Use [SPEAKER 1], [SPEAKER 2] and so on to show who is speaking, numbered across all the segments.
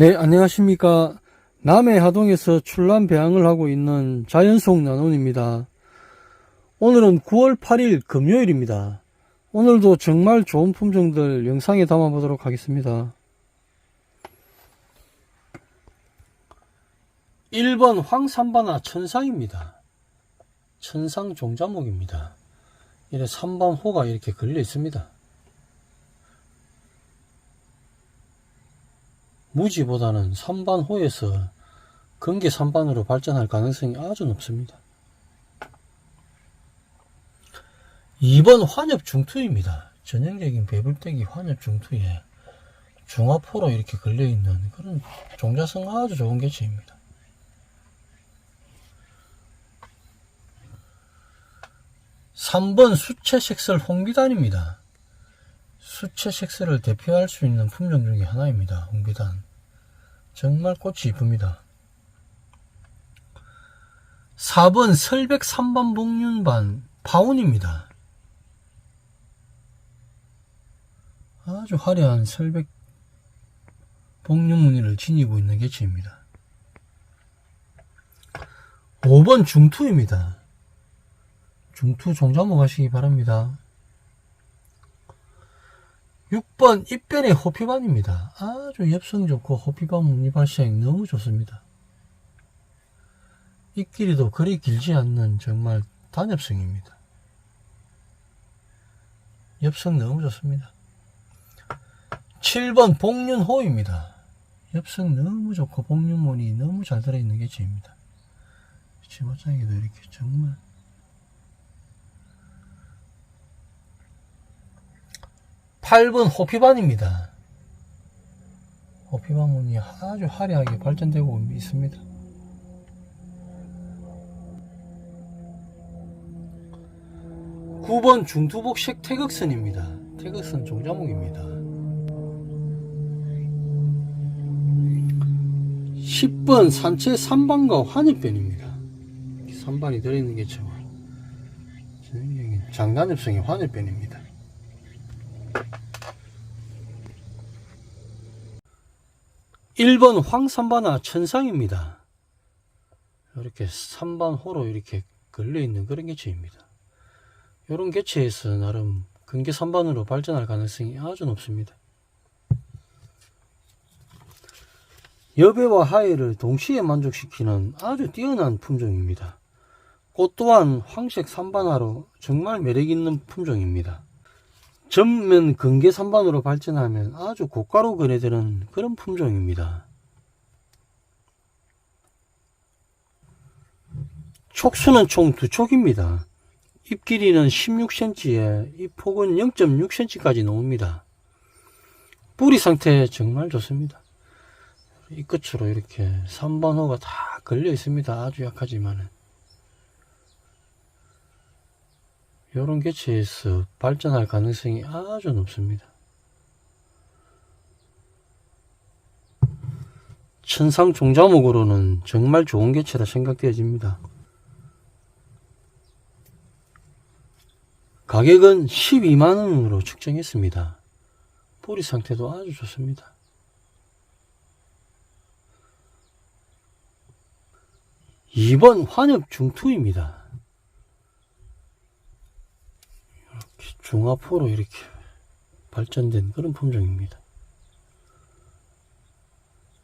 [SPEAKER 1] 네, 안녕하십니까. 남해 하동에서 출란 배양을 하고 있는 자연속 나눔입니다. 오늘은 9월 8일 금요일입니다. 오늘도 정말 좋은 품종들 영상에 담아보도록 하겠습니다. 1번 황산바나 천상입니다. 천상 종자목입니다. 이래 3번 호가 이렇게 걸려 있습니다. 무지보다는 3반 호에서 건계 3반으로 발전할 가능성이 아주 높습니다. 2번 환엽 중투입니다. 전형적인 배불떼기 환엽 중투에 중화포로 이렇게 걸려있는 그런 종자성 아주 좋은 개체입니다. 3번 수채색설 홍비단입니다. 수채색설을 대표할 수 있는 품종 중에 하나입니다. 홍비단. 정말 꽃이 이쁩니다. 4번 설백 3번 복륜반 파운입니다. 아주 화려한 설백 복륜 무늬를 지니고 있는 개체입니다. 5번 중투입니다. 중투 종자목 하시기 바랍니다. 6번 입변의 호피반입니다. 아주 엽성 좋고 호피반 무늬 발색 너무 좋습니다. 입길이도 그리 길지 않는 정말 단엽성입니다. 엽성 너무 좋습니다. 7번 복륜호입니다. 엽성 너무 좋고 복륜무늬 너무 잘 들어있는 개체입니다. 치마장에도 이렇게 정말 8번 호피반입니다. 호피반 문이 아주 화려하게 발전되고 있습니다. 9번 중투복식 태극선입니다. 태극선 종자목입니다. 10번 산채 3반과 환엽변입니다. 3반이 들어있는 게 참, 장단엽성의 환엽변입니다. 1번 황산바나 천상입니다. 이렇게 3반 호로 이렇게 걸려있는 그런 개체입니다. 이런 개체에서 나름 근계 3반으로 발전할 가능성이 아주 높습니다. 여배와 하의를 동시에 만족시키는 아주 뛰어난 품종입니다. 꽃 또한 황색 3반화로 정말 매력있는 품종입니다. 전면 근계 3반으로 발전하면 아주 고가로 거래되는 그런 품종입니다. 촉수는 총 두 촉입니다. 잎 길이는 16cm에 잎 폭은 0.6cm까지 나옵니다. 뿌리 상태 정말 좋습니다. 이 끝으로 이렇게 3반호가 다 걸려 있습니다. 아주 약하지만은. 이런 개체에서 발전할 가능성이 아주 높습니다. 천상 종자목으로는 정말 좋은 개체라 생각되어집니다. 가격은 12만원으로 측정했습니다. 뿌리 상태도 아주 좋습니다. 이번 환엽 중투입니다. 이렇게 중화포로 이렇게 발전된 그런 품종입니다.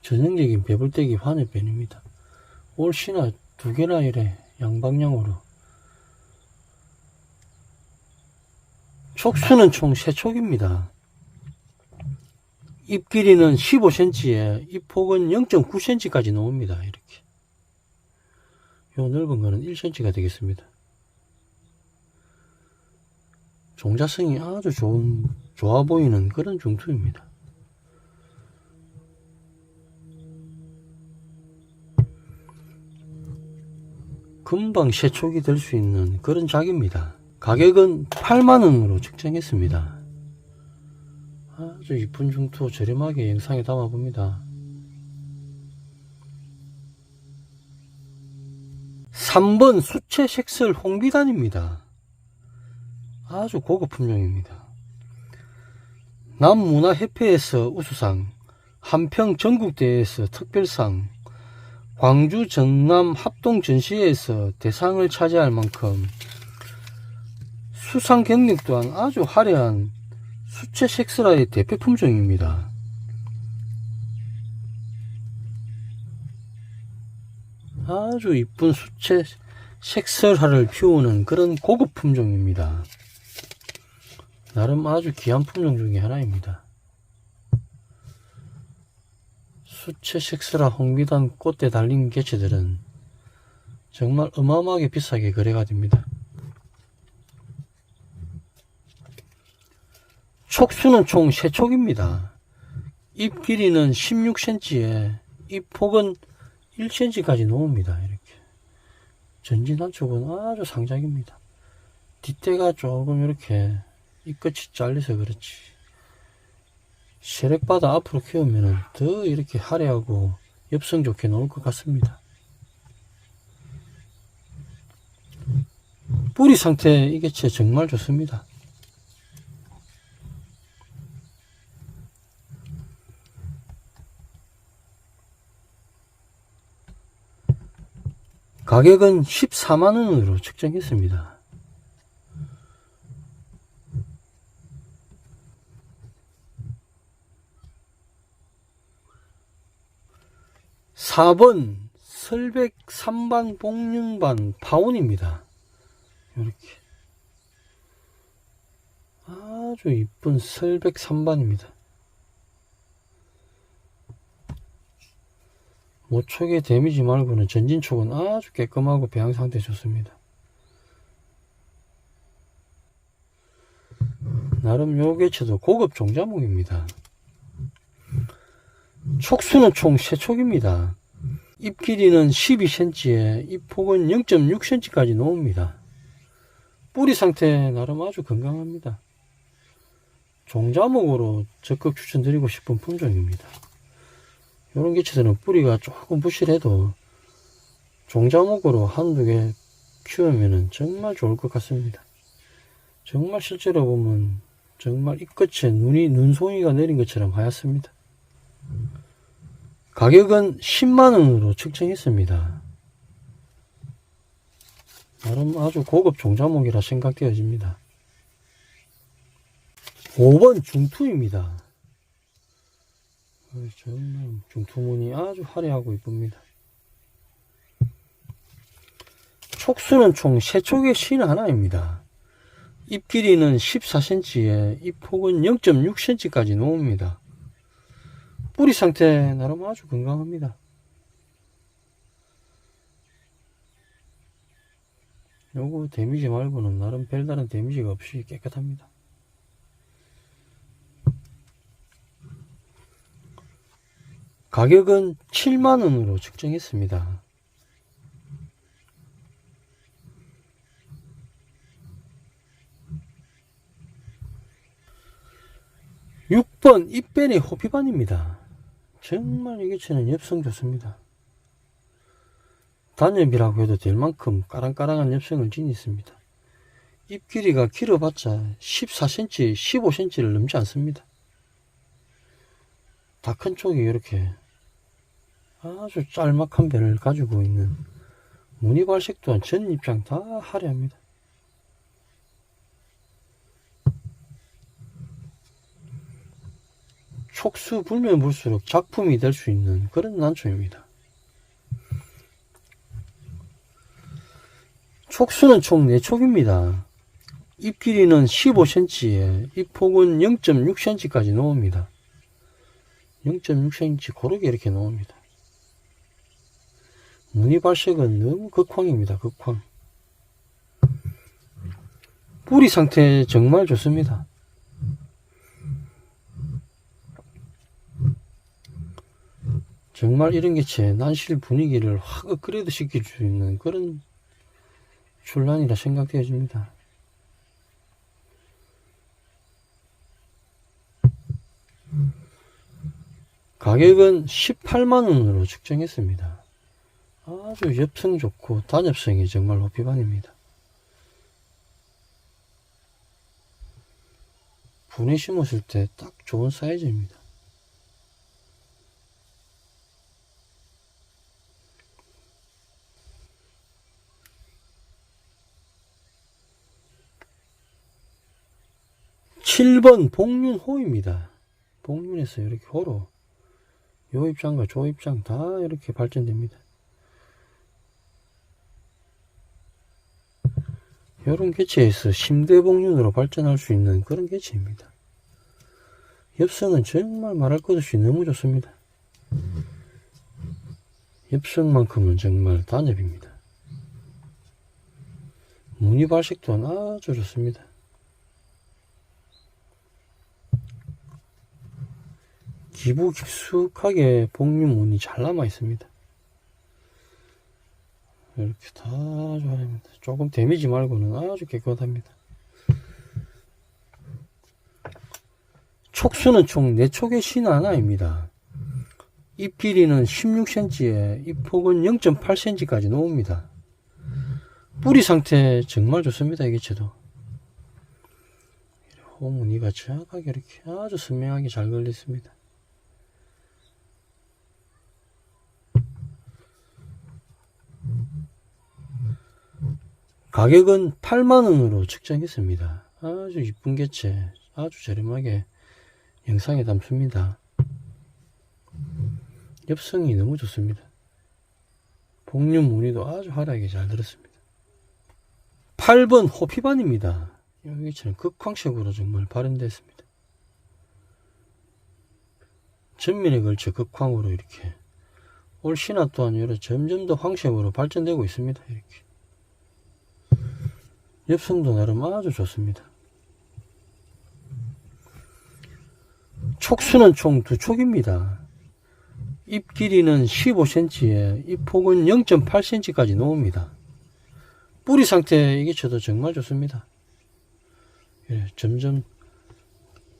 [SPEAKER 1] 전형적인 배불떼기 환엽변입니다. 올시나 두 개나 이래 양방향으로 촉수는 총 3촉입니다. 잎 길이는 15cm에 잎 폭은 0.9cm까지 나옵니다. 이렇게. 요 넓은 거는 1cm가 되겠습니다. 종자성이 아주 좋은, 좋아 보이는 그런 중투입니다. 금방 세촉이 될 수 있는 그런 작입니다. 가격은 8만원으로 측정했습니다. 아주 이쁜 중투 저렴하게 영상에 담아봅니다. 3번 수채 색설 홍비단입니다. 아주 고급 품종입니다. 남문화협회에서 우수상, 한평 전국대회에서 특별상, 광주 전남 합동 전시회에서 대상을 차지할 만큼 수상 경력 또한 아주 화려한 수채 섹스라의 대표 품종입니다. 아주 이쁜 수채 색설화를 피우는 그런 고급 품종입니다. 나름 아주 귀한 품종 중에 하나입니다. 수채 색설화 홍미단 꽃대 달린 개체들은 정말 어마어마하게 비싸게 거래가 됩니다. 촉수는 총 3촉입니다. 잎 길이는 16cm에 잎 폭은 1cm까지 놓습니다. 이렇게. 전진 한쪽은 아주 상작입니다. 뒷대가 조금 이렇게 이 끝이 잘려서 그렇지. 세력바다 앞으로 키우면 더 이렇게 화려하고 엽성 좋게 나올 것 같습니다. 뿌리 상태 이 개체 정말 좋습니다. 가격은 14만원으로 책정했습니다. (4번) 설백 3반 복륜반 파운입니다. 이렇게 아주 이쁜 설백 3반입니다. 모촉에 데미지 말고는 전진촉은 아주 깨끗하고 배양 상태 좋습니다. 나름 요 개체도 고급 종자목입니다. 촉수는 총 3촉입니다. 잎 길이는 12cm에 잎 폭은 0.6cm까지 놓습니다. 뿌리 상태 나름 아주 건강합니다. 종자목으로 적극 추천드리고 싶은 품종입니다. 이런 개체들은 뿌리가 조금 부실해도 종자목으로 한두 개 키우면 정말 좋을 것 같습니다. 정말 실제로 보면 정말 이 끝에 눈이 눈송이가 내린 것처럼 하얗습니다. 가격은 10만원으로 측정했습니다. 나름 아주 고급 종자목이라 생각되어집니다. 5번 중투입니다. 어, 정말 중투문이 아주 화려하고 이쁩니다. 촉수는 총 3촉의 신 하나입니다. 잎 길이는 14cm에 잎 폭은 0.6cm까지 놓습니다. 뿌리 상태 나름 아주 건강합니다. 요거 데미지 말고는 나름 별다른 데미지가 없이 깨끗합니다. 가격은 7만원으로 측정했습니다. 육번 입변의 호피반입니다. 정말 이 개체는 엽성 좋습니다. 단엽이라고 해도 될 만큼 까랑까랑한 엽성을 지니습니다. 잎 길이가 길어봤자 14cm, 15cm를 넘지 않습니다. 다 큰 쪽이 이렇게 아주 짤막한 변을 가지고 있는 무늬발색 또한 전 입장 다 화려합니다. 촉수 불면 불수록 작품이 될 수 있는 그런 난초입니다. 촉수는 총 4촉입니다. 잎 길이는 15cm에 잎 폭은 0.6cm까지 놓습니다. 0.6cm 고르게 이렇게 놓습니다. 무늬 발색은 너무 극황입니다. 극황. 뿌리 상태 정말 좋습니다. 정말 이런 개체 난실 분위기를 확 업그레이드 시킬 수 있는 그런 출란이라 생각되어집니다. 가격은 18만원으로 측정했습니다. 아주 옆은 좋고 단엽성이 정말 높이반입니다. 분이 심었을 때 딱 좋은 사이즈입니다. 7번 복륜호입니다. 복륜에서 이렇게 호로 요 입장과 저 입장 다 이렇게 발전됩니다. 이런 개체에서 심대복륜으로 발전할 수 있는 그런 개체입니다. 엽성은 정말 말할 것 없이 너무 좋습니다. 엽성만큼은 정말 단엽입니다. 무늬 발색도 아주 좋습니다. 기부 깊숙하게 복륜 무늬 잘 남아 있습니다. 이렇게 다 좋아합니다. 조금 데미지 말고는 아주 깨끗합니다. 촉수는 총 4촉의 신 하나입니다. 잎 길이는 16cm에 잎 폭은 0.8cm까지 나옵니다. 뿌리 상태 정말 좋습니다. 이 개체도. 호무늬가 정확하게 이렇게 아주 선명하게 잘 걸렸습니다. 가격은 8만원으로 측정했습니다. 아주 이쁜 개체, 아주 저렴하게 영상에 담습니다. 엽성이 너무 좋습니다. 복륜 무늬도 아주 화려하게 잘 들었습니다. 8번 호피반입니다. 여기처럼 극황색으로 정말 발현됐습니다. 전면에 걸쳐 극황으로 이렇게 올 신화 또한 여러 점점 더 황색으로 발전되고 있습니다. 이렇게 엽성도 나름 아주 좋습니다. 촉수는 총 두 촉입니다. 잎 길이는 15cm에 잎 폭은 0.8cm까지 나옵니다. 뿌리 상태 이게 저도 정말 좋습니다. 예, 점점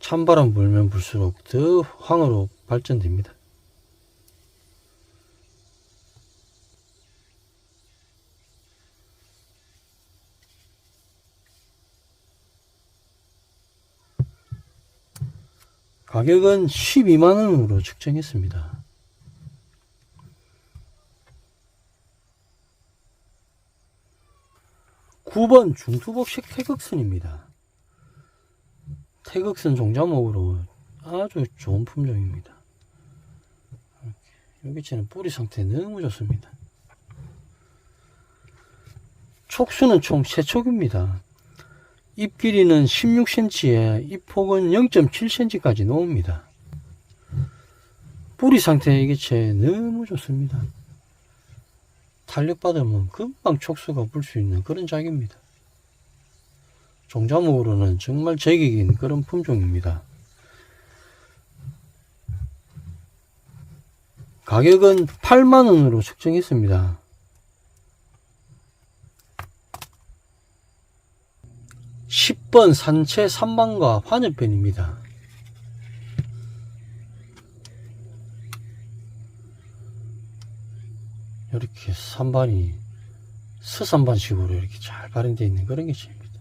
[SPEAKER 1] 찬바람 불면 불수록 더 황으로 발전됩니다. 가격은 12만원으로 측정했습니다. 구번 중투복식 태극선입니다. 태극선 종자목으로 아주 좋은 품종입니다. 여기 저는 뿌리 상태 너무 좋습니다. 촉수는 총 3촉입니다. 잎 길이는 16cm에 잎 폭은 0.7cm까지 나옵니다. 뿌리 상태 이게 제 너무 좋습니다. 탄력받으면 금방 촉수가 불 수 있는 그런 작입니다. 종자목으로는 정말 제격인 그런 품종입니다. 가격은 8만원으로 책정했습니다. (10번) 산채 3반과 환엽변입니다. 이렇게 3반이 서산반식으로 이렇게 잘 발현되어 있는 그런 개체입니다.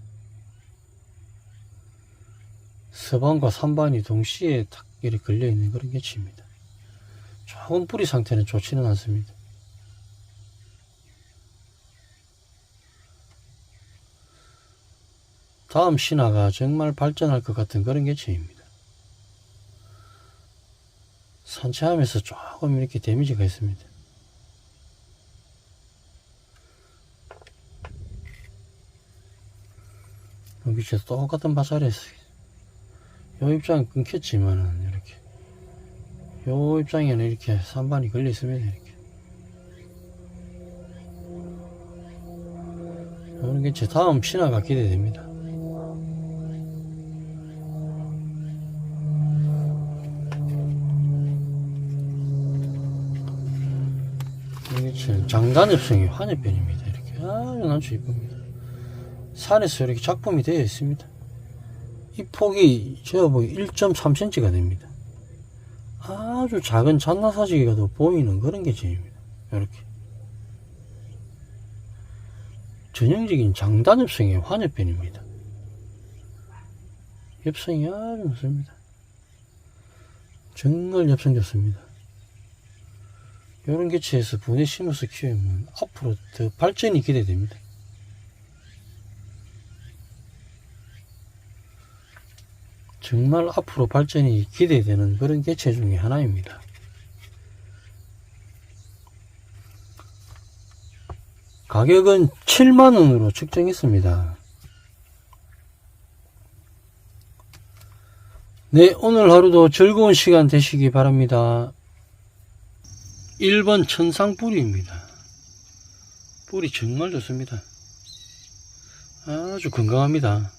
[SPEAKER 1] 서반과 3반이 동시에 탁 이렇게 걸려 있는 그런 개체입니다. 조금 뿌리 상태는 좋지는 않습니다. 다음 신화가 정말 발전할 것 같은 그런 개체입니다. 산채하면서 조금 이렇게 데미지가 있습니다. 여기 진짜 똑같은 바살에서 요 입장은 끊겼지만은 이렇게 요 입장에는 이렇게 산반이 걸려 있습니다 이렇게 이런 게 제 다음 신화가 기대됩니다 지금 장단엽성이 환엽변입니다 이렇게 아주 난초 이쁩니다 산에서 이렇게 작품이 되어 있습니다. 이 폭이 제가 보기 1.3cm가 됩니다. 아주 작은 잔나사지기가 더 보이는 그런 개체입니다. 이렇게. 전형적인 장단엽성의 환엽변입니다. 엽성이 아주 좋습니다. 정말 엽성 좋습니다. 이런 개체에서 분해 심어서 키우면 앞으로 더 발전이 기대됩니다. 정말 앞으로 발전이 기대되는 그런 개체 중에 하나입니다. 가격은 7만원으로 측정했습니다. 네, 오늘 하루도 즐거운 시간 되시기 바랍니다. 1번 천상 뿌리입니다. 뿌리 정말 좋습니다. 아주 건강합니다.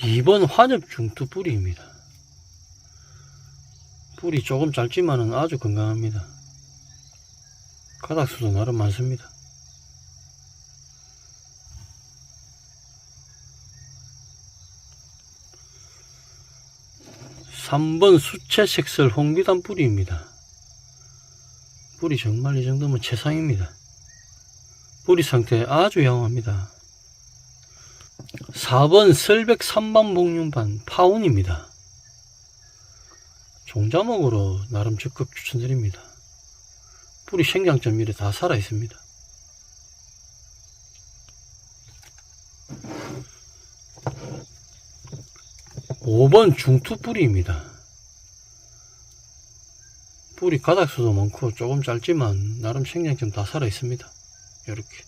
[SPEAKER 1] 2번 환엽 중투 뿌리입니다. 뿌리 조금 짧지만은 아주 건강합니다. 가닥수도 나름 많습니다. 3번 수채색설 홍비단 뿌리입니다. 뿌리 정말 이 정도면 최상입니다. 뿌리 상태 아주 양호합니다. 4번 설백 3반 복륜반 파운입니다. 종자목으로 나름 적극 추천드립니다. 뿌리 생장점 이래 다 살아 있습니다. 5번 중투 뿌리입니다. 뿌리 가닥수도 많고 조금 짧지만 나름 생장점 다 살아 있습니다. 이렇게.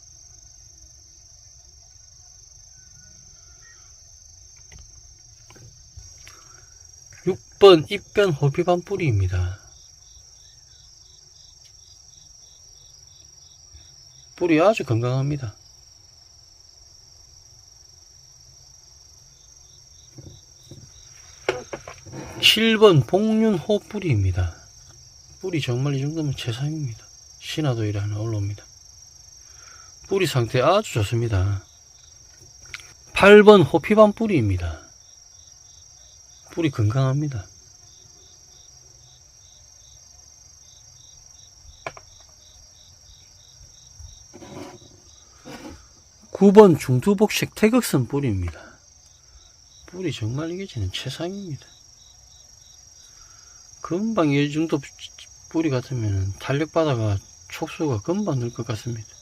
[SPEAKER 1] 육번 입변 호비반 뿌리입니다. 뿌리 아주 건강합니다. 7번 복륜호 뿌리입니다. 뿌리 정말 이 정도면 최상입니다. 신화도 이래 하나 올라옵니다. 뿌리 상태 아주 좋습니다. 8번 호피반 뿌리입니다. 뿌리 건강합니다. 구번 중두복색 태극선 뿌리입니다. 뿌리 정말 이게 저는 최상입니다. 금방 이 정도 뿌리 같으면 탄력바다가 촉수가 금방 늘 것 같습니다.